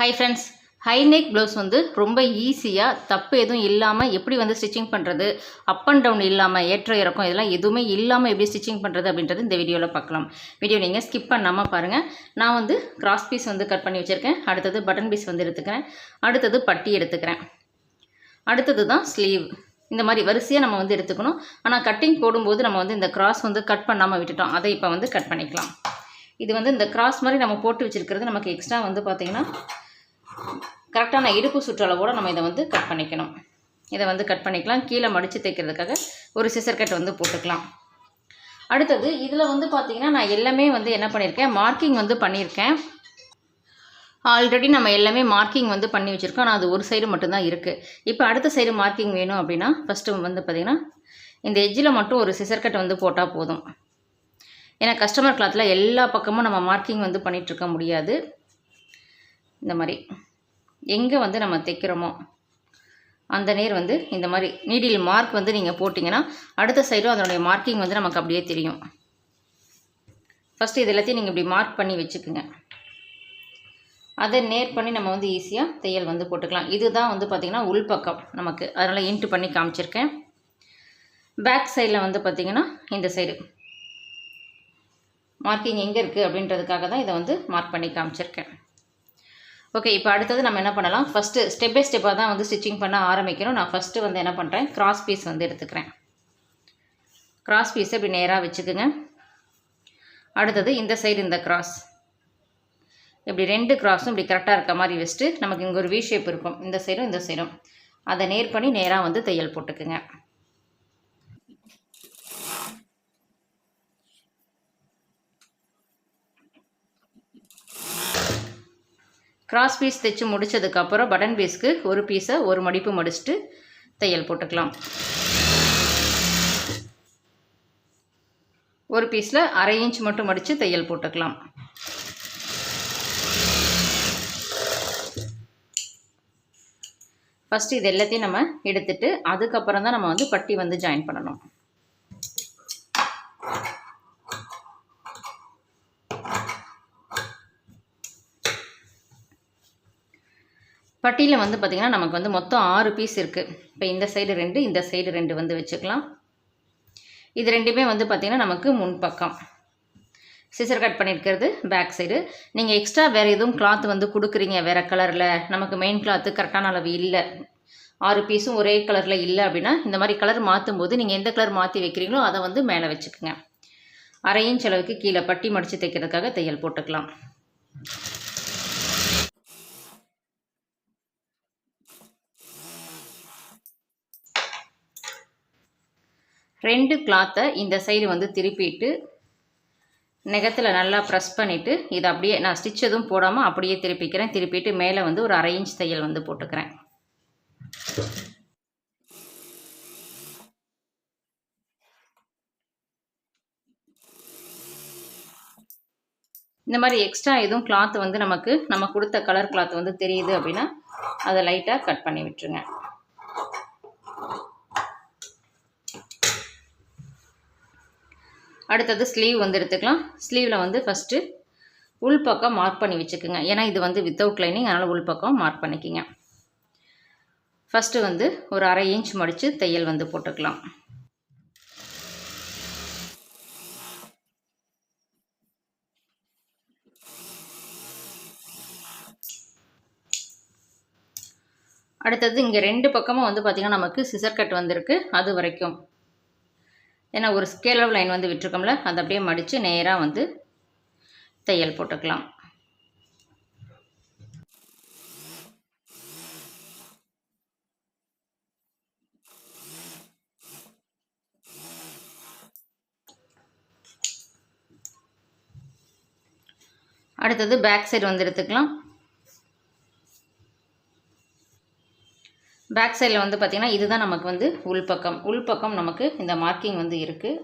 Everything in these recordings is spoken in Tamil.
Hi friends hi neck blouse வந்து ரொம்ப ஈஸியாக தப்பு எதுவும் இல்லாமல் எப்படி வந்து ஸ்டிச்சிங் பண்ணுறது அப் அண்ட் டவுன் இல்லாமல் ஏற்ற இறக்கம் இதெல்லாம் எதுவுமே இல்லாமல் எப்படி ஸ்டிச்சிங் பண்ணுறது அப்படின்றது இந்த வீடியோவில் பார்க்கலாம். வீடியோ நீங்கள் ஸ்கிப் பண்ணாமல் பாருங்கள் நான் வந்து கிராஸ் பீஸ் வந்து கட் பண்ணி வச்சுருக்கேன். அடுத்தது பட்டன் பீஸ் வந்து எடுத்துக்கிறேன். அடுத்தது பட்டி எடுத்துக்கிறேன். அடுத்தது தான் ஸ்லீவ் இந்த மாதிரி வரிசையாக நம்ம வந்து எடுத்துக்கணும். ஆனால் கட்டிங் போடும்போது நம்ம வந்து இந்த கிராஸ் வந்து கட் பண்ணாமல் விட்டுட்டோம். அதை இப்போ வந்து கட் பண்ணிக்கலாம். இது வந்து இந்த கிராஸ் மாதிரி நம்ம போட்டு வச்சுருக்கிறது நமக்கு எக்ஸ்ட்ரா வந்து பார்த்திங்கன்னா கரெக்டான இடுப்பு சுற்றளவோடு நம்ம இதை வந்து கட் பண்ணிக்கணும். இதை வந்து கட் பண்ணிக்கலாம். கீழே மடித்து தைக்கிறதுக்காக ஒரு சிசர் கட் வந்து போட்டுக்கலாம். அடுத்தது இதில் வந்து பார்த்திங்கன்னா நான் எல்லாமே வந்து என்ன பண்ணியிருக்கேன் மார்க்கிங் வந்து பண்ணியிருக்கேன் ஆல்ரெடி நம்ம எல்லாமே மார்க்கிங் வந்து பண்ணி வச்சுருக்கோம். ஆனால் அது ஒரு சைடு மட்டும்தான் இருக்குது இப்போ அடுத்த சைடு மார்க்கிங் வேணும் அப்படின்னா ஃபஸ்ட்டு வந்து பார்த்திங்கன்னா இந்த எஜ்ஜில் மட்டும் ஒரு சிசர் கட் வந்து போட்டால் போதும். ஏன்னா கஸ்டமர் கிளாத்தில் எல்லா பக்கமும் நம்ம மார்க்கிங் வந்து பண்ணிகிட்ருக்க முடியாது. இந்த மாதிரி. எங்கே வந்து நம்ம தைக்கிறோமோ அந்த நேர் வந்து இந்த மாதிரி நீடில் மார்க் வந்து நீங்கள் போட்டிங்கன்னா அடுத்த சைடும் அதனுடைய மார்க்கிங் வந்து நமக்கு அப்படியே தெரியும். ஃபஸ்ட்டு இது எல்லாத்தையும் நீங்கள் இப்படி மார்க் பண்ணி வச்சுக்குங்க. அதை நேர் பண்ணி நம்ம வந்து ஈஸியாக தையல் வந்து போட்டுக்கலாம். இதுதான் வந்து பார்த்திங்கன்னா உள்பக்கம் நமக்கு. அதனால் இன்ட்டு பண்ணி காமிச்சிருக்கேன். பேக் சைடில் வந்து பார்த்திங்கன்னா இந்த சைடு மார்க்கிங் எங்கே இருக்குது அப்படின்றதுக்காக தான் இதை வந்து மார்க் பண்ணி காமிச்சிருக்கேன். ஓகே இப்போ அடுத்தது நம்ம என்ன பண்ணலாம்? ஃபஸ்ட்டு ஸ்டெப் பை ஸ்டெப்பாக தான் வந்து ஸ்டிச்சிங் பண்ண ஆரம்பிக்கணும். நான் ஃபஸ்ட்டு வந்து என்ன பண்ணுறேன் கிராஸ் பீஸ் வந்து எடுத்துக்கிறேன். கிராஸ் பீஸை இப்படி நேராக வச்சுக்கோங்க. அடுத்தது இந்த சைடு இந்த கிராஸ் இப்படி ரெண்டு கிராஸும் இப்படி கரெக்டாக இருக்க மாதிரி வச்சுட்டு நமக்கு இங்கே ஒரு வி ஷேப் இருக்கும். இந்த சைடும் இந்த சைடும் அதை நேர் பண்ணி நேராக வந்து தையல் போட்டுக்குங்க. கிராஸ் பீஸ் தைச்சு முடித்ததுக்கப்புறம் பட்டன் பீஸ்க்கு ஒரு பீஸை ஒரு மடிப்பு மடிச்சுட்டு தையல் போட்டுக்கலாம். ஒரு பீஸில் அரை இன்ச் மட்டும் மடித்து தையல் போட்டுக்கலாம். ஃபஸ்ட்டு இது எல்லாத்தையும் நம்ம எடுத்துட்டு அதுக்கப்புறம் தான் நம்ம வந்து பட்டி வந்து ஜாயின் பண்ணணும். பட்டியில் வந்து பார்த்திங்கன்னா நமக்கு வந்து மொத்தம் ஆறு பீஸ் இருக்குது இப்போ இந்த சைடு ரெண்டு இந்த சைடு ரெண்டு வந்து வச்சுக்கலாம். இது ரெண்டுமே வந்து பார்த்திங்கன்னா நமக்கு முன்பக்கம். சிசர் கட் பண்ணியிருக்கிறது பேக் சைடு நீங்கள் எக்ஸ்ட்ரா வேறு எதுவும் கிளாத் வந்து கொடுக்குறீங்க வேறு கலரில் நமக்கு மெயின் கிளாத்து கரெக்டான அளவு இல்லை. ஆறு பீஸும் ஒரே கலரில் இல்லை அப்படின்னா இந்த மாதிரி கலர் மாற்றும் போது நீங்கள் எந்த கலர் மாற்றி வைக்கிறீங்களோ அதை வந்து மேலே வச்சுக்கோங்க. அரை இன்ச் அளவுக்கு கீழே பட்டி மடித்து தைக்கிறதுக்காக தையல் போட்டுக்கலாம். ரெண்டு கிளாத்தை இந்த சைடு வந்து திருப்பிட்டு நெகத்தில் நல்லா ப்ரெஸ் பண்ணிவிட்டு இதை அப்படியே நான் ஸ்டிச் எதுவும் போடாமல் அப்படியே திருப்பிக்கிறேன். திருப்பிட்டு மேலே வந்து ஒரு அரை இன்ச் தையல் வந்து போட்டுக்கிறேன். இந்த மாதிரி எக்ஸ்ட்ரா எதுவும் கிளாத் வந்து நமக்கு நம்ம கொடுத்த கலர் கிளாத் வந்து தெரியுது அப்படின்னா அதை லைட்டாக கட் பண்ணி விட்டுருங்க. அடுத்தது ஸ்லீவ் வந்து எடுத்துக்கலாம். ஸ்லீவில் வந்து ஃபஸ்ட்டு உள்பக்கம் மார்க் பண்ணி வச்சுக்கோங்க. ஏன்னா இது வந்து வித்தவுட் லைனிங் அதனால் உள்பக்கம் மார்க் பண்ணிக்கிங்க. ஃபஸ்ட்டு வந்து ஒரு அரை இன்ச் மடித்து தையல் வந்து போட்டுக்கலாம். அடுத்தது இங்கே ரெண்டு பக்கமும் வந்து பார்த்திங்கன்னா நமக்கு சிசர் கட் வந்திருக்கு. அது வரைக்கும். ஏன்னா ஒரு ஸ்கேல் லைன் வந்து விட்டுருக்கோம்ல அதை அப்படியே மடித்து நேராக வந்து தையல் போட்டுக்கலாம். அடுத்தது பேக் சைடு வந்து எடுத்துக்கலாம். பேக் சைடில் வந்து பார்த்திங்கன்னா இதுதான் நமக்கு வந்து உள்பக்கம். உள்பக்கம் நமக்கு இந்த மார்க்கிங் வந்து இருக்குது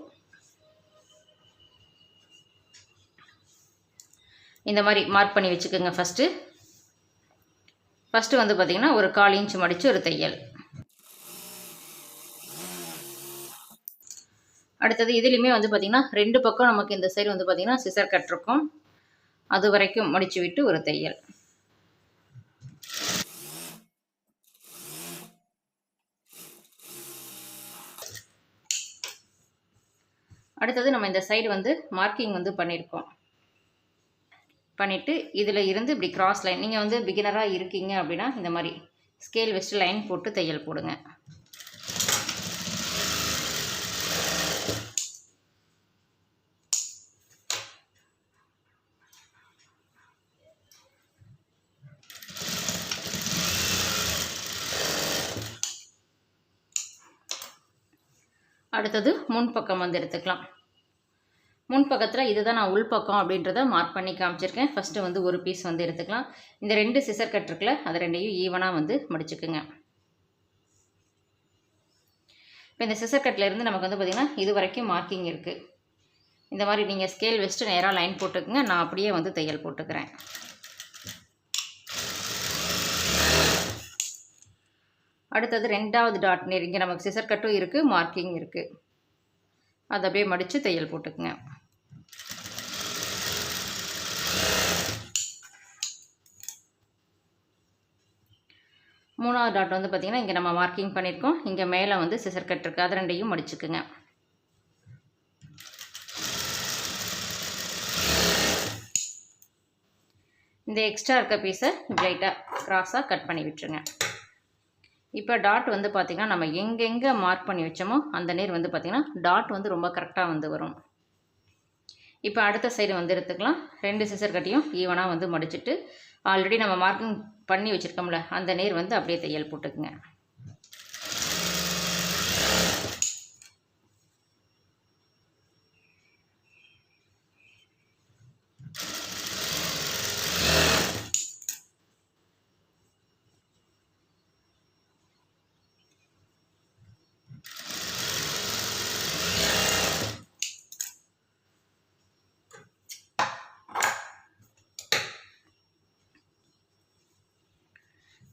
இந்த மாதிரி மார்க் பண்ணி வச்சுக்கோங்க ஃபஸ்ட்டு ஃபஸ்ட்டு வந்து பார்த்திங்கன்னா ஒரு கால் இன்ச் மடித்து ஒரு தையல். அடுத்தது இதுலேயுமே வந்து பார்த்திங்கன்னா ரெண்டு பக்கம் நமக்கு இந்த சைடு வந்து பார்த்திங்கன்னா சிசர் கட் இருக்கும். அது வரைக்கும் மடித்து விட்டு ஒரு தையல். அடுத்தது நம்ம இந்த சைடு வந்து மார்க்கிங் வந்து பண்ணியிருக்கோம் பண்ணிவிட்டு இதில் இருந்து இப்படி கிராஸ் லைன் நீங்கள் வந்து பிகினராக இருக்கீங்க அப்படின்னா இந்த மாதிரி ஸ்கேல் வச்சு லைன் போட்டு தையல் போடுங்க. அடுத்தது முன்பக்கம் வந்து எடுத்துக்கலாம். முன்பக்கத்தில் இதுதான் நான் உள்பக்கம் அப்படின்றத மார்க் பண்ணி காமிச்சிருக்கேன். ஃபஸ்ட்டு வந்து ஒரு பீஸ் வந்து எடுத்துக்கலாம். இந்த ரெண்டு சிசர் கட் இருக்குல்ல அது ரெண்டையும் ஈவனாக வந்து முடிச்சுக்குங்க. இப்போ இந்த சிசர் கட்டில் நமக்கு வந்து பார்த்திங்கன்னா இது வரைக்கும் மார்க்கிங் இருக்குது இந்த மாதிரி நீங்கள் ஸ்கேல் வச்சுட்டு நேராக லைன் போட்டுக்குங்க. நான் அப்படியே வந்து தையல் போட்டுக்கிறேன். அடுத்தது ரெண்டாவது டாட் நேர் இங்கே நமக்கு சிசர் கட்டும் இருக்குது மார்க்கிங் இருக்குது அதை அப்படியே மடித்து தையல் போட்டுக்குங்க. மூணாவது டாட் வந்து பார்த்திங்கன்னா இங்கே நம்ம மார்க்கிங் பண்ணியிருக்கோம் இங்கே மேலே வந்து சிசர் கட் இருக்குது அது ரெண்டையும் மடிச்சுக்குங்க. இந்த எக்ஸ்ட்ரா இருக்க பீஸை லைட்டாக க்ராஸாக கட் பண்ணி விட்டுருங்க. இப்போ டாட் வந்து பார்த்திங்கன்னா நம்ம எங்கெங்கே மார்க் பண்ணி வச்சோமோ அந்த நேர் வந்து பார்த்திங்கன்னா டாட் வந்து ரொம்ப கரெக்டாக வந்து வரும். இப்போ அடுத்த சைடு வந்து எடுத்துக்கலாம். ரெண்டு சிசர் கட்டியும் ஈவனாக வந்து மடிச்சிட்டு ஆல்ரெடி நம்ம மார்க்கிங் பண்ணி வச்சுருக்கோம்ல அந்த நேர் வந்து அப்படியே தையல் போட்டுக்குங்க.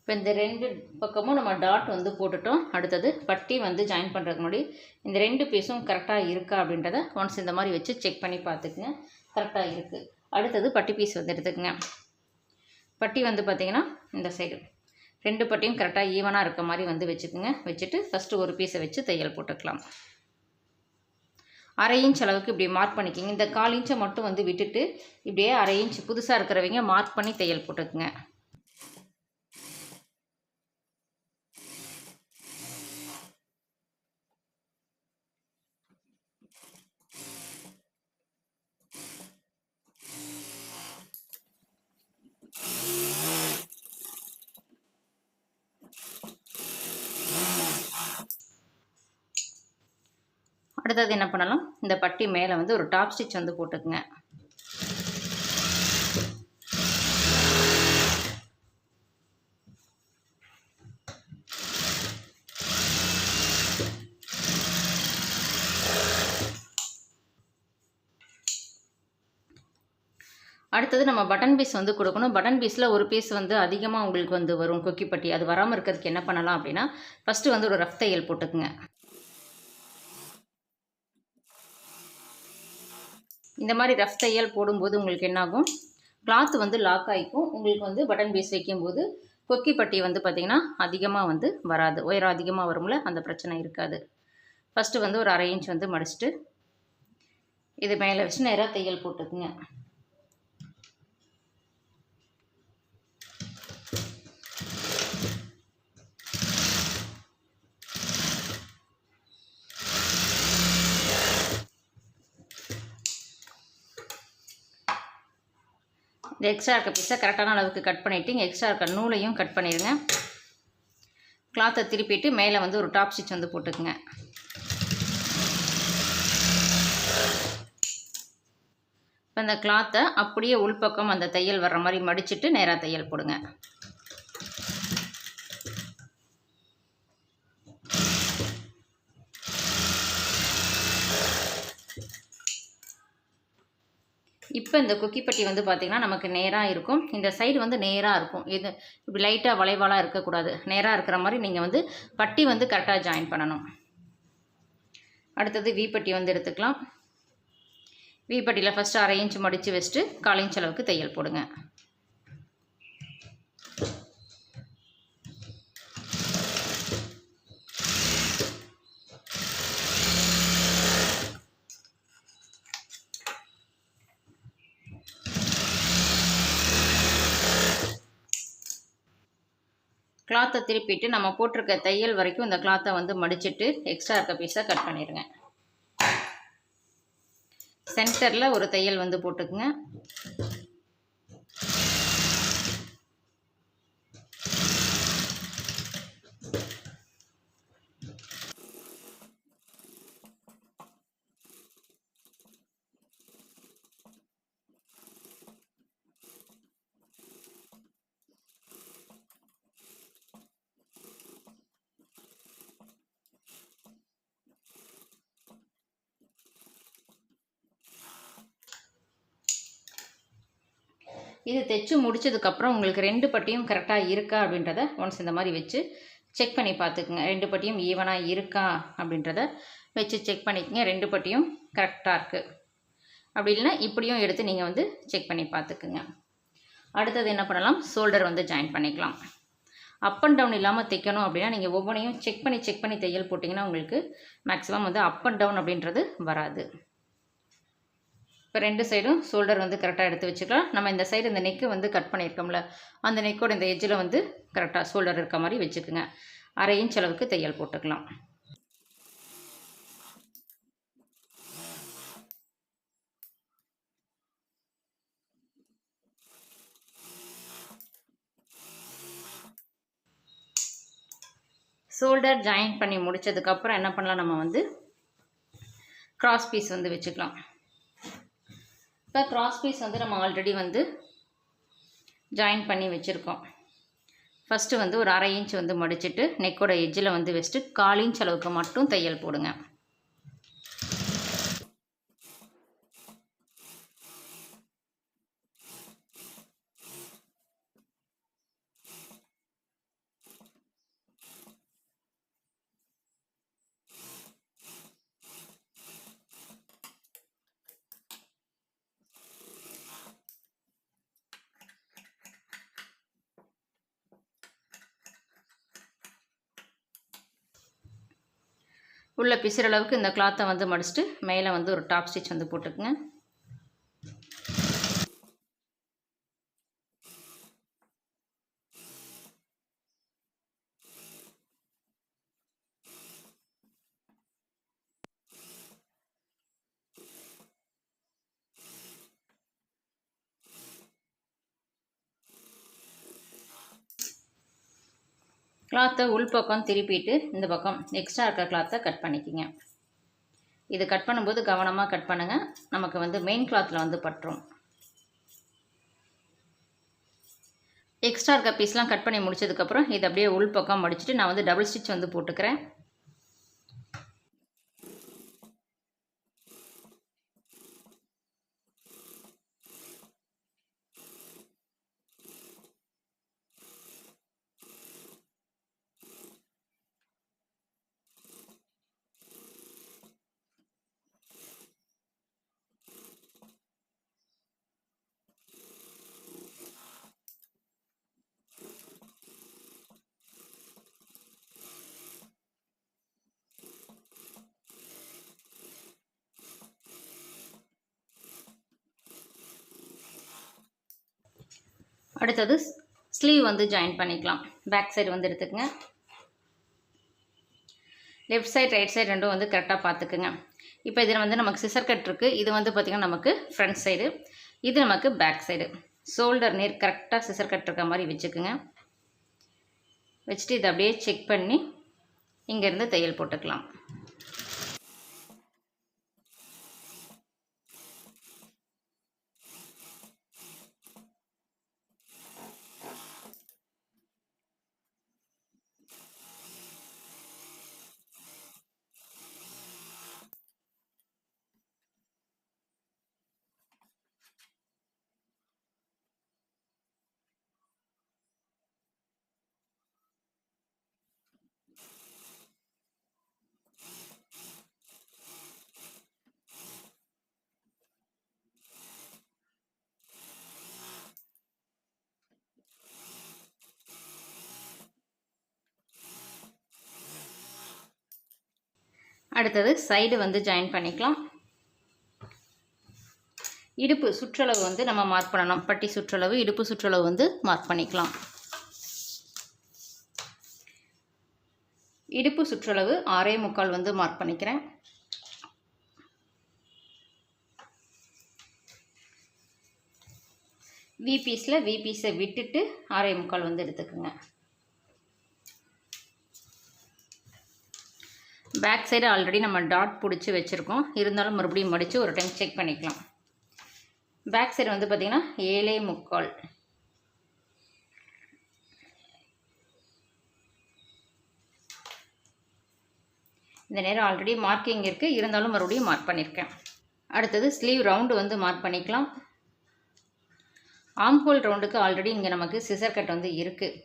இப்போ இந்த ரெண்டு பக்கமும் நம்ம டாட் வந்து போட்டுட்டோம். அடுத்தது பட்டி வந்து ஜாயின் பண்ணுறதுக்கு முன்னாடி இந்த ரெண்டு பீஸும் கரெக்டாக இருக்கா அப்படின்றத ஒன்ஸ் இந்த மாதிரி வச்சு செக் பண்ணி பார்த்துக்குங்க. கரெக்டாக இருக்குது அடுத்தது பட்டி பீஸ் வந்து எடுத்துக்கங்க. பட்டி வந்து பார்த்திங்கன்னா இந்த சைடு ரெண்டு பட்டியும் கரெக்டாக ஈவனாக இருக்க மாதிரி வந்து வச்சுக்கோங்க. வச்சுட்டு ஃபஸ்ட்டு ஒரு பீஸை வச்சு தையல் போட்டுக்கலாம். அரை இன்ச் அளவுக்கு இப்படி மார்க் பண்ணிக்கிங்க. இந்த கால் இன்ச்சை மட்டும் வந்து விட்டுட்டு இப்படியே அரை இன்ச் புதுசாக இருக்கிறவங்க மார்க் பண்ணி தையல் போட்டுக்குங்க. அடுத்தது என்ன பண்ணலாம்? இந்த பட்டி மேலே வந்து ஒரு டாப் ஸ்டிச் வந்து போட்டுக்குங்க. அடுத்தது நம்ம பட்டன் பீஸ் வந்து கொடுக்கணும். பட்டன் பீஸில் ஒரு பீஸ் வந்து அதிகமாக உங்களுக்கு வந்து வரும் கொக்கிப்பட்டி அது வராமல் இருக்கிறதுக்கு என்ன பண்ணலாம் அப்படின்னா ஃபஸ்ட்டு வந்து ஒரு ரஃப் தையல் போட்டுக்குங்க. இந்த மாதிரி ரஃப் தையல் போடும்போது உங்களுக்கு என்னாகும்? கிளாத் வந்து லாக் ஆகிக்கும் உங்களுக்கு வந்து பட்டன் பீஸ் வைக்கும்போது கொக்கி பட்டி வந்து பார்த்திங்கன்னா அதிகமாக வந்து வராது. உயரம் அதிகமாக வரும்ல அந்த பிரச்சனை இருக்காது. ஃபஸ்ட்டு வந்து ஒரு அரை இன்ச் வந்து மடிச்சுட்டு இது மேலே வச்சு நேராக தையல் போட்டுக்குங்க. இந்த எக்ஸ்ட்ரா இருக்க பீஸை கரெக்டான அளவுக்கு கட் பண்ணிவிட்டு இங்கே எக்ஸ்ட்ரா இருக்க நூலையும் கட் பண்ணிடுங்க கிளாத்தை திருப்பிட்டு மேலே வந்து ஒரு டாப் ஸ்டிச் வந்து போட்டுக்குங்க. இப்போ இந்த கிளாத்தை அப்படியே உள்பக்கம் அந்த தையல் வர்ற மாதிரி மடிச்சுட்டு நேராக தையல் போடுங்க. இப்போ இந்த குக்கி பட்டி வந்து பார்த்திங்கன்னா நமக்கு நேராக இருக்கும். இந்த சைடு வந்து நேராக இருக்கும். இது இப்படி லைட்டாக வளைவாலாக இருக்கக்கூடாது. நேராக இருக்கிற மாதிரி நீங்கள் வந்து பட்டி வந்து கரெக்டாக ஜாயின் பண்ணணும். அடுத்தது வீப்பட்டி வந்து எடுத்துக்கலாம். வீப்பட்டியில் ஃபஸ்ட்டு அரை இன்ச் மடித்து வச்சுட்டு கால் இன்ச் அளவுக்கு தையல் போடுங்க. கிளாத்தை திருப்பிட்டு நம்ம போட்டிருக்க தையல் வரைக்கும் இந்த கிளாத்தை வந்து மடிச்சிட்டு எக்ஸ்ட்ரா இருக்க பீஸை கட் பண்ணிடுங்க சென்டரில் ஒரு தையல் வந்து போட்டுக்குங்க. இது தைச்சு முடிச்சதுக்கப்புறம் உங்களுக்கு ரெண்டு பட்டியும் கரெக்டாக இருக்கா அப்படின்றத ஒன்ஸ் இந்த மாதிரி வச்சு செக் பண்ணி பார்த்துக்குங்க. ரெண்டு பட்டியும் ஈவனாக இருக்கா அப்படின்றத வச்சு செக் பண்ணிக்கங்க. ரெண்டு பட்டியும் கரெக்டாக இருக்குது அப்படி இல்லைன்னா இப்படியும் எடுத்து நீங்கள் வந்து செக் பண்ணி பார்த்துக்குங்க. அடுத்தது என்ன பண்ணலாம்? ஷோல்டர் வந்து ஜாயின் பண்ணிக்கலாம். அப் அண்ட் டவுன் இல்லாமல் தைக்கணும் அப்படின்னா நீங்கள் ஒவ்வொன்றையும் செக் பண்ணி செக் பண்ணி தையல் போட்டிங்கன்னா உங்களுக்கு மேக்ஸிமம் வந்து அப் அண்ட் டவுன் அப்படின்றது வராது. இப்போ ரெண்டு சைடும் ஷோல்டர் வந்து கரெக்டாக எடுத்து வச்சுக்கலாம். நம்ம இந்த சைடு இந்த நெக்கு வந்து கட் பண்ணியிருக்கோம்ல அந்த நெக்கோட இந்த எஜ்ஜில் வந்து கரெக்டாக ஷோல்டர் இருக்க மாதிரி வச்சுக்கோங்க. அரை இன்ச் அளவுக்கு தையல் போட்டுக்கலாம். ஷோல்டர் ஜாயின் பண்ணி முடித்ததுக்கப்புறம் என்ன பண்ணலாம்? நம்ம வந்து கிராஸ் பீஸ் வந்து வச்சுக்கலாம். இப்போ க்ராஸ் பீஸ் வந்து நம்ம ஆல்ரெடி வந்து ஜாயின் பண்ணி வச்சுருக்கோம். ஃபஸ்ட்டு வந்து ஒரு அரை இன்ச் வந்து மடிச்சிட்டு நெக்கோட எஜ்ஜில் வந்து வச்சுட்டு கால் இன்ச் அளவுக்கு மட்டும் தையல் போடுங்க. உள்ளே பிசுற அளவுக்கு இந்த கிளாத்தை வந்து மடிச்சுட்டு மேலே வந்து ஒரு டாப் ஸ்டிச் வந்து போட்டுக்குங்க. கிளாத்தை உள்பக்கம் திருப்பிட்டு இந்த பக்கம் எக்ஸ்ட்ரா இருக்க கிளாத்தை கட் பண்ணிக்கிங்க. இது கட் பண்ணும்போது கவனமாக கட் பண்ணுங்கள் நமக்கு வந்து மெயின் கிளாத்தில் வந்து பட்டுரும். எக்ஸ்ட்ரா இருக்க பீஸ்லாம் கட் பண்ணி முடிச்சதுக்கப்புறம் இது அப்படியே உள்பக்கம் மடிச்சுட்டு நான் வந்து டபுள் ஸ்டிச் வந்து போட்டுக்கிறேன். அடுத்தது ஸ்லீவ் வந்து ஜாயின் பண்ணிக்கலாம். பேக் சைடு வந்து எடுத்துக்கங்க. லெஃப்ட் சைடு ரைட் சைடு ரெண்டும் வந்து கரெக்டாக பார்த்துக்குங்க. இப்போ இதில் வந்து நமக்கு சிசர் கட் இருக்குது இது வந்து பார்த்திங்கன்னா நமக்கு ஃப்ரண்ட் சைடு இது நமக்கு பேக் சைடு ஷோல்டர் நேர் கரெக்டாக சிசர் கட் இருக்க மாதிரி வச்சுக்குங்க. வச்சுட்டு இதை அப்படியே செக் பண்ணி இங்கேருந்து தையல் போட்டுக்கலாம். அடுத்தது சைடு வந்து ஜாயின் பண்ணிக்கலாம். இடுப்பு சுற்றளவு வந்து நம்ம மார்க் பண்ணணும். பட்டி சுற்றளவு இடுப்பு சுற்றளவு வந்து மார்க் பண்ணிக்கலாம். இடுப்பு சுற்றளவு ஆறே முக்கால் வந்து மார்க் பண்ணிக்கிறேன். வி பீஸில் வி பீஸை விட்டுட்டு ஆறே முக்கால் வந்து எடுத்துக்கோங்க. பேக் சைடு ஆல்ரெடி நம்ம டாட் பிடிச்சி வச்சுருக்கோம். இருந்தாலும் மறுபடியும் மடித்து ஒரு டைம் செக் பண்ணிக்கலாம். பேக் சைடு வந்து பார்த்திங்கன்னா ஏழே முக்கால். இந்த நேரம் ஆல்ரெடி மார்க்கிங் இருக்குது இருந்தாலும் மறுபடியும் மார்க் பண்ணியிருக்கேன் அடுத்தது ஸ்லீவ் ரவுண்டு வந்து மார்க் பண்ணிக்கலாம். ஆம்ஹோல் ரவுண்டுக்கு ஆல்ரெடி இங்கே நமக்கு சிசர் கட் வந்து இருக்குது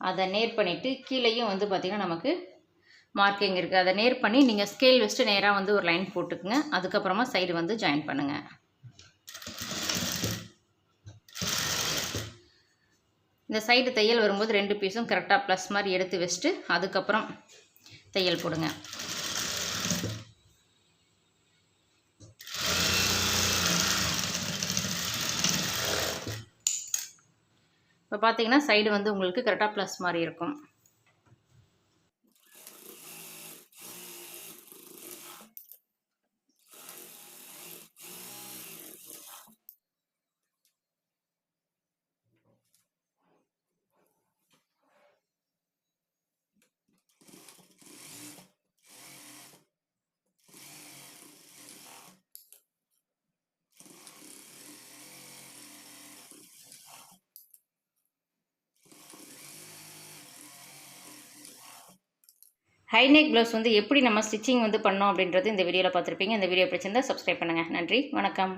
அதை நேர் பண்ணிவிட்டு கீழேயும் வந்து பார்த்திங்கன்னா நமக்கு மார்க்கிங் இருக்குது அதை நேர் பண்ணி நீங்கள் ஸ்கேல் வச்சுட்டு நேராக வந்து ஒரு லைன் போட்டுக்குங்க. அதுக்கப்புறமா சைடு வந்து ஜாயின் பண்ணுங்கள் இந்த சைடு தையல் வரும்போது ரெண்டு பீஸும் கரெக்டாக ப்ளஸ் மாதிரி எடுத்து வச்சுட்டு அதுக்கப்புறம் தையல் போடுங்க. இப்போ பார்த்தீங்கன்னா சைடு வந்து உங்களுக்கு கரெக்டாக ப்ளஸ் மாதிரி இருக்கும். ஹை நெக் ப்ளவுஸ் வந்து எப்படி நம்ம ஸ்டிச்சிங் வந்து பண்ணோம் அப்படின்றது இந்த வீடியோவில் பார்த்துருப்பீங்க. இந்த வீடியோ பிடிச்சிருந்தா சப்ஸ்கிரைப் பண்ணுங்கள் நன்றி. வணக்கம்.